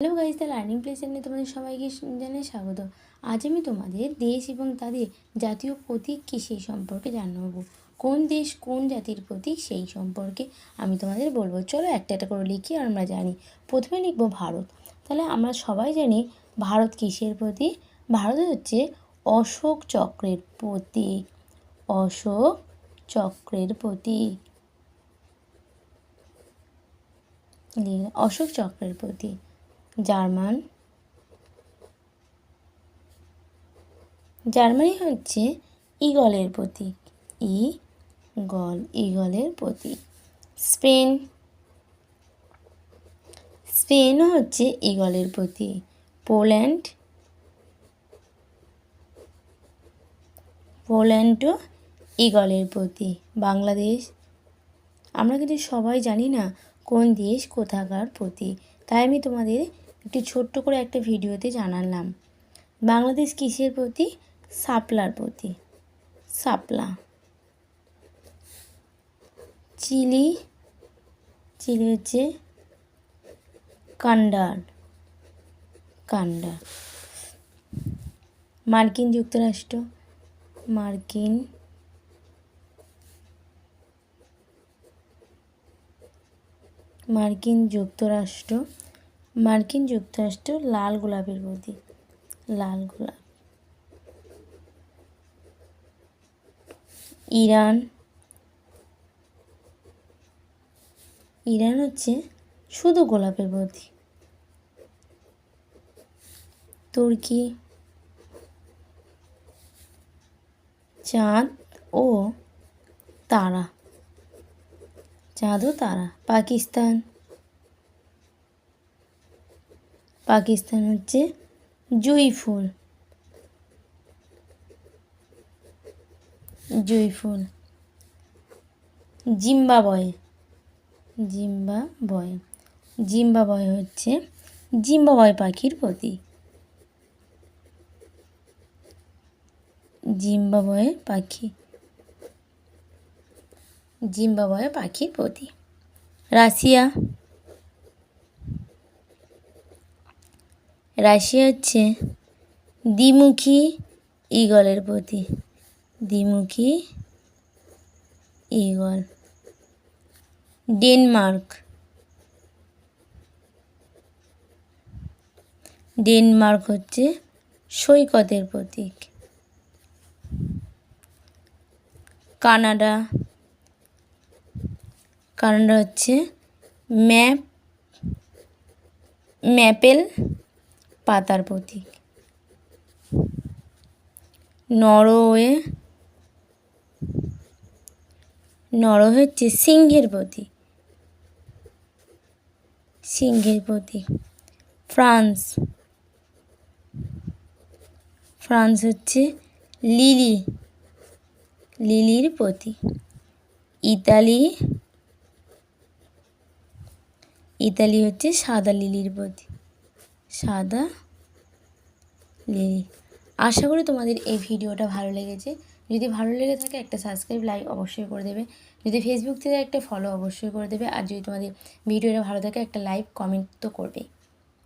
Hello guys the learning place তোমাদের সবাইকে জানাই স্বাগত। আজ আমি তোমাদের দেশ এবং তাদের জাতীয় প্রতীক কী সেই সম্পর্কে জানাব। কোন দেশ কোন জাতির প্রতীক সেই সম্পর্কে আমি তোমাদের বলব। চলো একটা একটা করে লিখি আর আমরা জানি। প্রথমে লিখব ভারত। তাহলে আমরা সবাই জানি ভারত কিসের প্রতীক? ভারত হচ্ছে অশোক চক্রের প্রতীক। অশোক চক্রের প্রতীক। অশোক চক্রের প্রতীক। জার্মান। জার্মানি হচ্ছে ইগলের প্রতীক। ই গল ইগলের প্রতীক। স্পেন। স্পেনও হচ্ছে ইগলের প্রতীক। পোল্যান্ড। পোল্যান্ডও ইগলের প্রতীক। বাংলাদেশ। আমরা কিন্তু সবাই জানি না কোন দেশ কোথাকার প্রতীক। তাই আমি তোমাদের একটু ছোট্ট করে একটা ভিডিওতে জানালাম। বাংলাদেশ কিসের প্রতি? সাপলার প্রতি। সাপলা। চিলি। চিলি হচ্ছে কান্ডার। কান্ডার। মার্কিন যুক্তরাষ্ট্র। মার্কিন মার্কিন যুক্তরাষ্ট্র। মার্কিন যুক্তরাষ্ট্র লাল গোলাপের প্রতীক। লাল গোলাপ। ইরান। ইরান হচ্ছে শুধু গোলাপের প্রতীক। তুর্কি। চাঁদ ও তারা। চাঁদ ও তারা। পাকিস্তান। পাকিস্তান হচ্ছে জুঁই ফুল জুঁই ফুল জিম্বাবয়ে। জিম্বাবয়ে। জিম্বাবয়ে হচ্ছে জিম্বাবয়ে পাখির প্রতীক। জিম্বাবয়ে পাখি। জিম্বাবয়ে পাখির প্রতীক। রাশিয়া। রাশিয়া হচ্ছে দ্বিমুখী ঈগলের প্রতীক দ্বিমুখী ঈগল। ডেনমার্ক। ডেনমার্ক হচ্ছে সৈকতের প্রতীক। কানাডা। কানাডা হচ্ছে ম্যাপ, ম্যাপেল পাতার প্রতীক। নরওয়ে নরওয়ে হচ্ছে সিংহের প্রতীক। সিংহের প্রতীক। ফ্রান্স। ফ্রান্স হচ্ছে লিলি। লিলির প্রতীক। ইতালি। ইতালি হচ্ছে সাদা লিলির প্রতীক। সাদা লিলি। আশা করি তোমাদের এই ভিডিওটা ভালো লেগেছে। যদি ভালো লেগে থাকে একটা সাবস্ক্রাইব লাইক অবশ্যই করে দেবে। যদি ফেসবুক থেকে একটা ফলো অবশ্যই করে দেবে। আর যদি তোমাদের ভিডিওটা ভালো থাকে, একটা লাইক কমেন্ট তো করবে